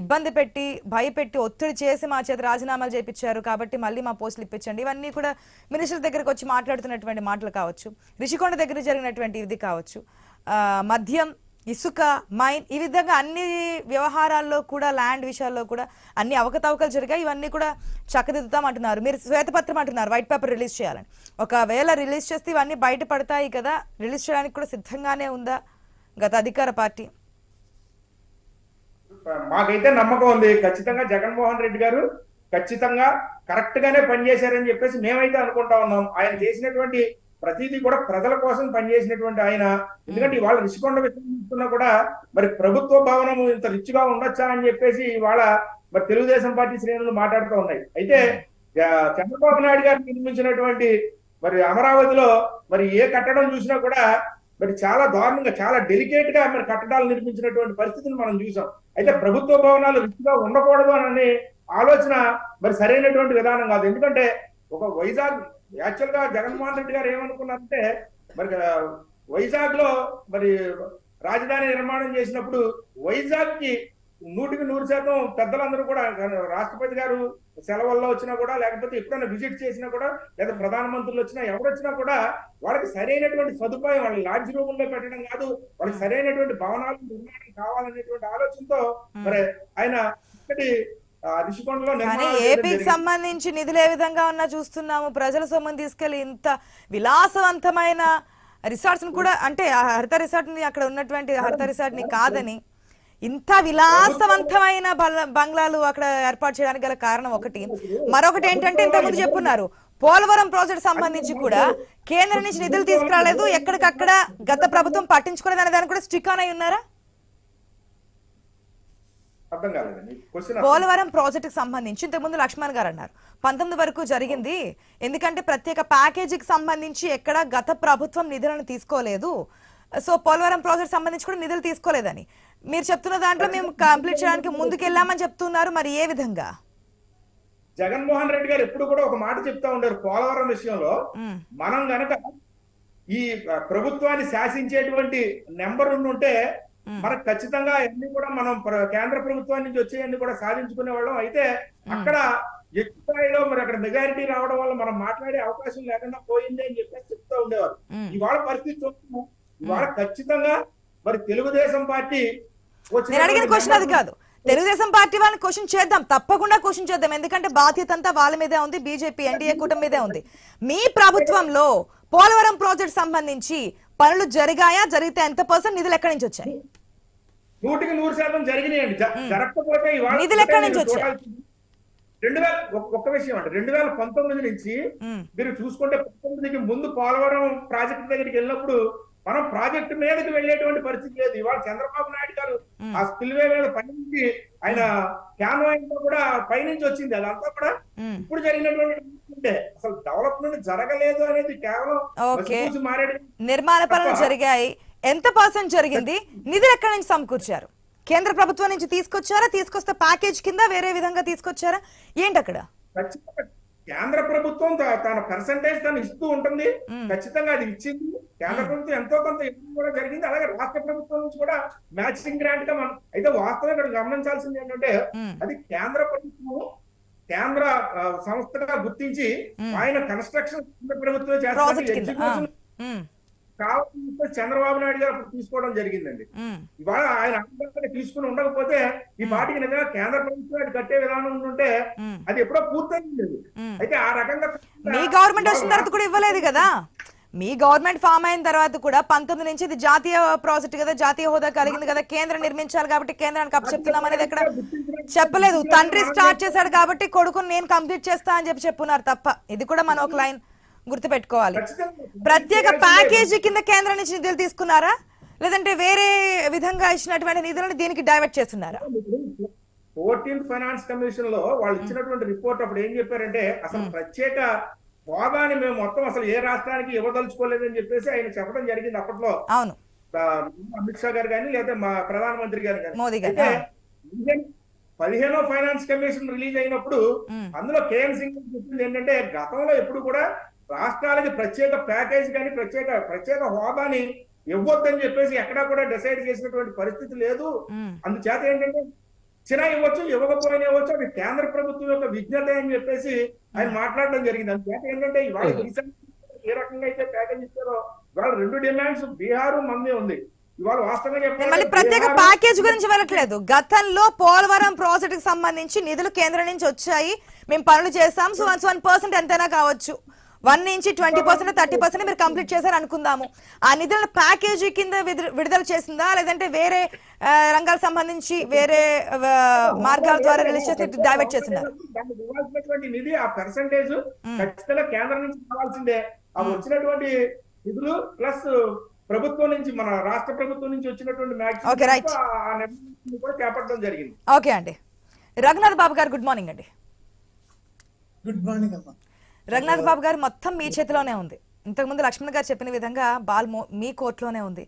ఇబ్బంది పెట్టి భయపెట్టి ఒత్తిడి చేసి మా చేత రాజీనామాలు చేయించారు కాబట్టి మళ్ళీ మా పోస్టులు ఇప్పించండి. ఇవన్నీ కూడా మినిస్టర్ దగ్గరికి వచ్చి మాట్లాడుతున్నటువంటి మాటలు కావచ్చు రిషికొండ దగ్గర జరిగినటువంటి ఇది కావచ్చు. మద్యం ఇసుక మైన్ ఈ విధంగా అన్ని వ్యవహారాల్లో కూడా ల్యాండ్ విషయాల్లో కూడా అన్ని అవకతవకలు జరిగాయి. ఇవన్నీ కూడా చక్కదిద్దుతాం అంటున్నారు. మీరు శ్వేతపత్రం అంటున్నారు వైట్ పేపర్ రిలీజ్ చేయాలని. ఒకవేళ రిలీజ్ చేస్తే ఇవన్నీ బయటపడతాయి కదా రిలీజ్ చేయడానికి కూడా సిద్ధంగానే ఉందా గత అధికార పార్టీ? మాకైతే నమ్మకం ఉంది. ఖచ్చితంగా జగన్మోహన్ రెడ్డి గారు ఖచ్చితంగా కరెక్ట్ గానే పనిచేశారని చెప్పేసి మేమైతే అనుకుంటా ఉన్నాం. ఆయన చేసినటువంటి ప్రతిదీ కూడా ప్రజల కోసం పనిచేసినటువంటి ఆయన. ఎందుకంటే ఇవాళ రిషికొండ విషయం కూడా మరి ప్రభుత్వ భవనం ఇంత రిచ్గా ఉండొచ్చా అని చెప్పేసి ఇవాళ మరి తెలుగుదేశం పార్టీ శ్రేణులు మాట్లాడుతూ ఉన్నాయి. అయితే చంద్రబాబు నాయుడు గారు నిర్మించినటువంటి మరి అమరావతిలో మరి ఏ కట్టడం చూసినా కూడా మరి చాలా దారుణంగా చాలా డెలికేట్గా మరి కట్టడాలు నిర్మించినటువంటి పరిస్థితిని మనం చూసాం. అయితే ప్రభుత్వ భవనాలు రిచ్గా ఉండకూడదు అనే ఆలోచన మరి సరైనటువంటి విధానం కాదు. ఎందుకంటే ఒక వైజాగ్ యాక్చువల్గా జగన్మోహన్ రెడ్డి గారు ఏమనుకున్నారంటే మరి వైజాగ్లో మరి రాజధాని నిర్మాణం చేసినప్పుడు వైజాగ్కి నూటికి నూరు శాతం పెద్దలందరూ కూడా రాష్ట్రపతి గారు సెలవుల్లో వచ్చినా కూడా లేకపోతే ఎప్పుడైనా విజిట్ చేసినా కూడా లేదా ప్రధానమంత్రులు వచ్చినా ఎవరు వచ్చినా కూడా వాళ్ళకి సరైనటువంటి సదుపాయం వాళ్ళ లాడ్జ్ రూముల్లో పెట్టడం కాదు వాళ్ళకి సరైనటువంటి భవనాలు నిర్మాణం కావాలనేటువంటి ఆలోచనతో మరి ఆయన ఇక్కడి కానీ ఏపీకి. సంబంధించి నిధులు ఏ విధంగా ఉన్నా చూస్తున్నాము ప్రజల సొమ్ముని తీసుకెళ్ళి ఇంత విలాసవంతమైన రిసార్ట్స్ కూడా అంటే ఆ హరిత రిసార్ట్ని అక్కడ ఉన్నటువంటి హరిత రిసార్ట్ని కాదని ఇంత విలాసవంతమైన బంగ్లాలు అక్కడ ఏర్పాటు చేయడానికి గల కారణం ఒకటి. మరొకటి ఏంటంటే ఇంతకుముందు చెప్పున్నారు పోలవరం ప్రాజెక్ట్ సంబంధించి కూడా కేంద్రం నుంచి నిధులు తీసుకురాలేదు ఎక్కడికక్కడ గత ప్రభుత్వం పట్టించుకోలేదు అనే దానికి కూడా స్టిక్ ఆన్ అయి ఉన్నారా? పోలవరం ప్రాజెక్టుకి సంబంధించి ఇంతకుముందు లక్ష్మణ్ గారు అన్నారు పంతొమ్మిది వరకు జరిగింది. ఎందుకంటే ప్రత్యేక ప్యాకేజీకి సంబంధించి ఎక్కడ గత ప్రభుత్వం నిధులను తీసుకోలేదు. సో పోలవరం ప్రాజెక్ట్ సంబంధించి కూడా నిధులు తీసుకోలేదని. మీరు చెప్తున్న దాంట్లో మేము కంప్లీట్ చేయడానికి ముందుకెళ్ళామని చెప్తున్నారు మరి ఏ విధంగా? జగన్మోహన్ రెడ్డి గారు ఎప్పుడు కూడా ఒక మాట చెప్తా ఉండారు పోలవరం విషయంలో. మనం గనక ఈ ప్రభుత్వాన్ని శాసించేటువంటి నెంబర్ ఉంటే మనకు ఖచ్చితంగా అన్ని కూడా మనం కేంద్ర ప్రభుత్వం నుంచి వచ్చేయన్ని కూడా సాధించుకునే వాళ్ళం. అయితే అక్కడ ఎక్కువ స్థాయిలో మరి అక్కడ మెజారిటీ రావడం వల్ల మనం మాట్లాడే అవకాశం లేకుండా పోయింది అని చెప్పేసి చెప్తూ ఉండేవారు. ఇవాళ పరిస్థితి చూస్తున్నాం. ఇవాళ ఖచ్చితంగా మరి తెలుగుదేశం పార్టీ నేను అడిగిన క్వశ్చన్ అది కాదు. తెలుగుదేశం పార్టీ వాళ్ళని క్వశ్చన్ చేద్దాం. తప్పకుండా క్వశ్చన్ చేద్దాం. ఎందుకంటే బాధ్యత అంతా వాళ్ళ మీదే ఉంది బీజేపీ ఎన్డీఏ కూటమి మీదే ఉంది. మీ ప్రభుత్వంలో పోలవరం ప్రాజెక్ట్ సంబంధించి పనులు జరిగాయా? జరిగితే ఎంత పర్సెంట్ నిధులు ఎక్కడి నుంచి వచ్చాయి? నూటికి నూరు శాతం జరిగినాయండి. జరగకపోతే నిధులు ఎక్కడి నుంచి వచ్చాయి? రెండు వేల ఒక్- ఒక్క విషయం అంటే రెండు వేల పంతొమ్మిది నుంచి మీరు చూసుకుంటే పంతొమ్మిదికి ముందు పోలవరం ప్రాజెక్టు దగ్గరికి వెళ్ళినప్పుడు మనం ప్రాజెక్టు మీదకి వెళ్ళేటువంటి పరిస్థితి లేదు. ఇవాళ చంద్రబాబు నాయుడు గారు. ఆ స్పిల్వే మీద పైనుంచి ఆయన క్యాన్వాయింగ్ కూడా పైనుంచి వచ్చింది. అదంతా కూడా. ఇప్పుడు జరిగినటువంటి అసలు డెవలప్మెంట్ జరగలేదు అనేది కేవలం నిర్మాణ పనులు. జరిగాయి. ఎంత పర్సెంట్ జరిగింది? నిధులు ఎక్కడి నుంచి సమకూర్చారు? కేంద్ర ప్రభుత్వం నుంచి తీసుకొచ్చారా? తీసుకొస్తే ప్యాకేజ్ కింద వేరే విధంగా తీసుకొచ్చారా? ఏంటి అక్కడ? ఖచ్చితంగా కేంద్ర ప్రభుత్వం తన పర్సంటేజ్ తను ఇస్తూ ఉంటుంది. ఖచ్చితంగా అది ఇచ్చింది. కేంద్ర ప్రభుత్వం ఎంతో కొంత ఇవ్వడం కూడా జరిగింది. అలాగే రాష్ట్ర ప్రభుత్వం నుంచి కూడా మ్యాచింగ్ గ్రాంట్గా మనం అయితే వాస్తవం ఇక్కడ గమనించాల్సింది ఏంటంటే అది కేంద్ర ప్రభుత్వం కేంద్ర సంస్థగా గుర్తించి. ఆయన కన్స్ట్రక్షన్ కేంద్ర ప్రభుత్వం చేస్తారు కావాలని చంద్రబాబు నాయుడు గారు అప్పుడు తీసుకోవడం జరిగిందండి. ఇవాళ ఆయన అనుమతిని తీసుకుని ఉండకపోతే ఈ. పాటికి నిజంగా కేంద్ర ప్రభుత్వం కట్టే విధానం ఉంటే ఉమ్, అది ఎప్పుడో పూర్తయింది. అయితే ఆ రకంగా మీ గవర్నమెంట్ వచ్చిన తర్వాత కూడా ఇవ్వలేదు కదా? మీ గవర్నమెంట్ ఫామ్ అయిన తర్వాత కూడా పంతొమ్మిది నుంచి ఇది జాతీయ ప్రాజెక్ట్ కదా జాతీయ హోదా కలిగింది కదా కేంద్రం నిర్మించాలి కాబట్టి కేంద్రానికి అప్పచెప్తున్నాం అనేది ఎక్కడ చెప్పలేదు. తండ్రి స్టార్ట్ చేశాడు కాబట్టి కొడుకుని నేను కంప్లీట్ చేస్తా అని చెప్పి చెప్పున్నారు తప్ప. ఇది కూడా మనం ఒక లైన్. గుర్తుపెట్టుకోవాలి. ప్రత్యేక ప్యాకేజీ కింద కేంద్రం నుంచి నిధులు తీసుకున్నారా? లేదంటే వేరే విధంగా ఇచ్చినటువంటి నిధులను దీనికి డైవర్ట్ చేస్తున్నారా? ఫోర్టీన్త్ ఫైనాన్స్ కమిషన్లో వాళ్ళు ఇచ్చినటువంటి రిపోర్ట్ అప్పుడు ఏం చెప్పారంటే అసలు ప్రత్యేక హోదాని మేము మొత్తం అసలు ఏ రాష్ట్రానికి ఇవ్వదలుచుకోలేదని చెప్పేసి ఆయన చెప్పడం జరిగింది అప్పట్లో. అవును. అమిత్ షా గారు కానీ లేదా మా ప్రధానమంత్రి గారు కానీ. పదిహేను- ఫైనాన్స్ కమిషన్ రిలీజ్ అయినప్పుడు అందులో కేఎం సింగ్ చెప్పింది ఏంటంటే గతంలో ఎప్పుడు కూడా రాష్ట్రాలకి ప్రత్యేక ప్యాకేజ్ కానీ ప్రత్యేక ప్రత్యేక హోదాని ఇవ్వొద్దని చెప్పేసి ఎక్కడా కూడా డిసైడ్ చేసినటువంటి పరిస్థితి లేదు. అందుచేత ఏంటంటే ఇచ్చినా ఇవ్వచ్చు ఇవ్వకపోయినా ఇవ్వచ్చు అది కేంద్ర ప్రభుత్వం యొక్క విజ్ఞత అని చెప్పేసి ఆయన మాట్లాడడం జరిగింది. అందుచేత ఏంటంటే ఇవాళ ఏ రకంగా అయితే ప్యాకేజ్ ఇచ్చారో ఇవాళ రెండు డిమాండ్స్ బీహార్ మందే ఉంది. ఇవాళ వాస్తవంగా ప్రత్యేక ప్యాకేజ్ గురించి వెళ్ళట్లేదు. గతంలో పోలవరం ప్రాజెక్ట్కి సంబంధించి నిధులు కేంద్రం నుంచి వచ్చాయి. మేము పనులు చేస్తాం సో వన్ పర్సెంట్ ఎంతైనా కావచ్చు. వన్ నుంచి ట్వంటీ పర్సెంట్ థర్టీ పర్సెంట్ మీరు కంప్లీట్ చేశారు అనుకుందాము. ఆ నిధులను ప్యాకేజీ కింద విడుదల- చేసిందా? లేదంటే వేరే రంగాలకు సంబంధించి వేరే మార్గాల ద్వారా రిలీజ్ చేసి డైవర్ట్ ఇవ్వాల్సినటువంటి నిధి ఆ పర్సంటేజ్ ఖచ్చితంగా కేంద్రం నుంచి రావాల్సిందే ఆ వచ్చినటువంటి నిధులు ప్లస్ ప్రభుత్వం నుంచి మన రాష్ట్ర ప్రభుత్వం నుంచి వచ్చినటువంటి కూడా చేపట్టడం జరిగింది. ఓకే అండి. రఘునాథ్ బాబు గారు గుడ్ మార్నింగ్ అండి. గుడ్ మార్నింగ్ అమ్మా. రఘునాథ్ బాబు గారు మొత్తం మీ చేతిలోనే ఉంది. ఇంతకుముందు లక్ష్మణ్ గారు చెప్పిన విధంగా బాల్ మీ కోర్టులోనే ఉంది.